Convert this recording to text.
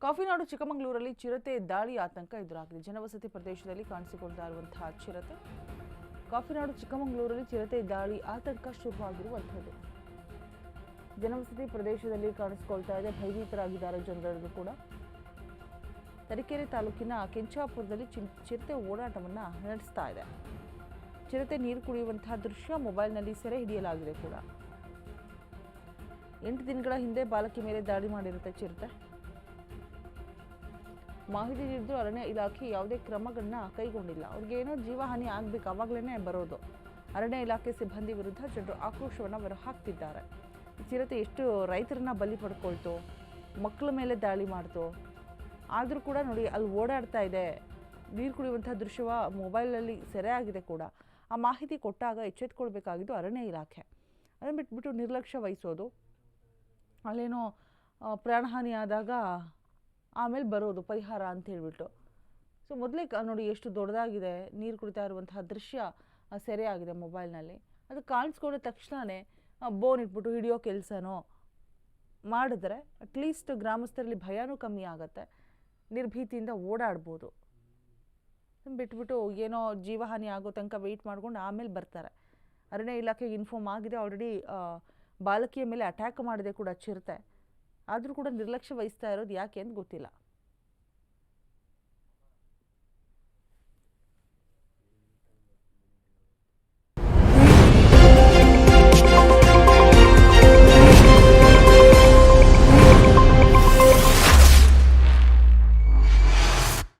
ಕಾಫಿನಾಡು ಚಿಕ್ಕಮಗಳೂರಲ್ಲಿ ಚಿರತೆ, ದಾಳಿ, ಆತಂಕ ಎದುರಾಗಿದೆ. ಜನವಸತಿ ಪ್ರದೇಶದಲ್ಲಿ ಕಾಣಿಸಿಕೊಳ್ತಾ ಇರುವಂತಹ ಚಿರತೆ. ಕಾಫಿನಾಡು ಚಿಕ್ಕಮಗಳೂರಲ್ಲಿ ಚಿರತೆ, ದಾಳಿ, ಆತಂಕ ಶುರುವಾಗಿರುವಂಥದ್ದು. ಜನವಸತಿ ಪ್ರದೇಶದಲ್ಲಿ ಕಾಣಿಸಿಕೊಳ್ತಾ ಇದೆ. ಭಯಭೀತರಾಗಿದ್ದಾರೆ ಜನರಲ್ಲೂ ಕೂಡ. ತರೀಕೆರೆ ತಾಲೂಕಿನ ಕೆಂಚಾಪುರದಲ್ಲಿ ಚಿರತೆ ಓಡಾಟವನ್ನು ನಡೆಸ್ತಾ ಇದೆ. ಚಿರತೆ ನೀರು ಕುಡಿಯುವಂತಹ ದೃಶ್ಯ ಮೊಬೈಲ್ನಲ್ಲಿ ಸೆರೆ ಹಿಡಿಯಲಾಗಿದೆ ಕೂಡ. ಎಂಟು ದಿನಗಳ ಹಿಂದೆ ಬಾಲಕಿ ಮೇಲೆ ದಾಳಿ ಮಾಡಿರುತ್ತೆ ಚಿರತೆ. ಮಾಹಿತಿ ನೀಡಿದ್ರು ಅರಣ್ಯ ಇಲಾಖೆ ಯಾವುದೇ ಕ್ರಮಗಳನ್ನ ಕೈಗೊಂಡಿಲ್ಲ. ಅವ್ರಿಗೆ ಏನೋ ಜೀವಹಾನಿ ಆಗ್ಬೇಕು ಅವಾಗಲೇ ಬರೋದು. ಅರಣ್ಯ ಇಲಾಖೆ ಸಿಬ್ಬಂದಿ ವಿರುದ್ಧ ಜನರು ಆಕ್ರೋಶವನ್ನು ಹೊರಹಾಕ್ತಿದ್ದಾರೆ. ಚಿರತೆ ಎಷ್ಟು ರೈತರನ್ನ ಬಲಿ ಪಡ್ಕೊಳ್ತು ಮಕ್ಕಳ ಮೇಲೆ ದಾಳಿ ಮಾಡ್ತು. ಆದರೂ ಕೂಡ ನೋಡಿ, ಅಲ್ಲಿ ಓಡಾಡ್ತಾ ಇದೆ. ನೀರು ಕುಡಿಯುವಂಥ ದೃಶ್ಯವ ಮೊಬೈಲಲ್ಲಿ ಸೆರೆ ಆಗಿದೆ ಕೂಡ. ಆ ಮಾಹಿತಿ ಕೊಟ್ಟಾಗ ಎಚ್ಚೆತ್ಕೊಳ್ಬೇಕಾಗಿದ್ದು ಅರಣ್ಯ ಇಲಾಖೆ. ಅದನ್ನು ಬಿಟ್ಬಿಟ್ಟು ನಿರ್ಲಕ್ಷ್ಯ ವಹಿಸೋದು. ಅಲ್ಲೇನೋ ಪ್ರಾಣಹಾನಿ ಆದಾಗ ಆಮೇಲೆ ಬರೋದು ಪರಿಹಾರ ಅಂತ ಹೇಳ್ಬಿಟ್ಟು. ಸೊ ಮೊದಲೇ ನೋಡಿ ಎಷ್ಟು ದೊಡ್ಡದಾಗಿದೆ, ನೀರು ಕುಡಿತಾ ಇರುವಂತಹ ದೃಶ್ಯ ಸೆರೆ ಆಗಿದೆ ಮೊಬೈಲ್ನಲ್ಲಿ. ಅದು ಕಾಣಿಸ್ಕೊಂಡ ತಕ್ಷಣವೇ ಬೋನ್ ಇಟ್ಬಿಟ್ಟು ಹಿಡಿಯೋ ಕೆಲಸನೋ ಮಾಡಿದ್ರೆ ಅಟ್ಲೀಸ್ಟ್ ಗ್ರಾಮಸ್ಥರಲ್ಲಿ ಭಯನೂ ಕಮ್ಮಿ ಆಗುತ್ತೆ. ನಿರ್ಭೀತಿಯಿಂದ ಓಡಾಡ್ಬೋದು. ಬಿಟ್ಬಿಟ್ಟು ಏನೋ ಜೀವಹಾನಿ ಆಗೋ ತನಕ ವೆಯ್ಟ್ ಮಾಡ್ಕೊಂಡು ಆಮೇಲೆ ಬರ್ತಾರೆ. ಅರಣ್ಯ ಇಲಾಖೆಗೆ ಇನ್ಫಾರ್ಮ್ ಆಗಿದೆ ಆಲ್ರೆಡಿ ಬಾಲಕಿಯ ಮೇಲೆ ಅಟ್ಯಾಕ್ ಮಾಡಿದೆ ಕೂಡ ಚಿರತೆ. ಆದರೂ ಕೂಡ ನಿರ್ಲಕ್ಷ್ಯ ವಹಿಸ್ತಾ ಇರೋದು ಯಾಕೆ ಅಂತ ಗೊತ್ತಿಲ್ಲ.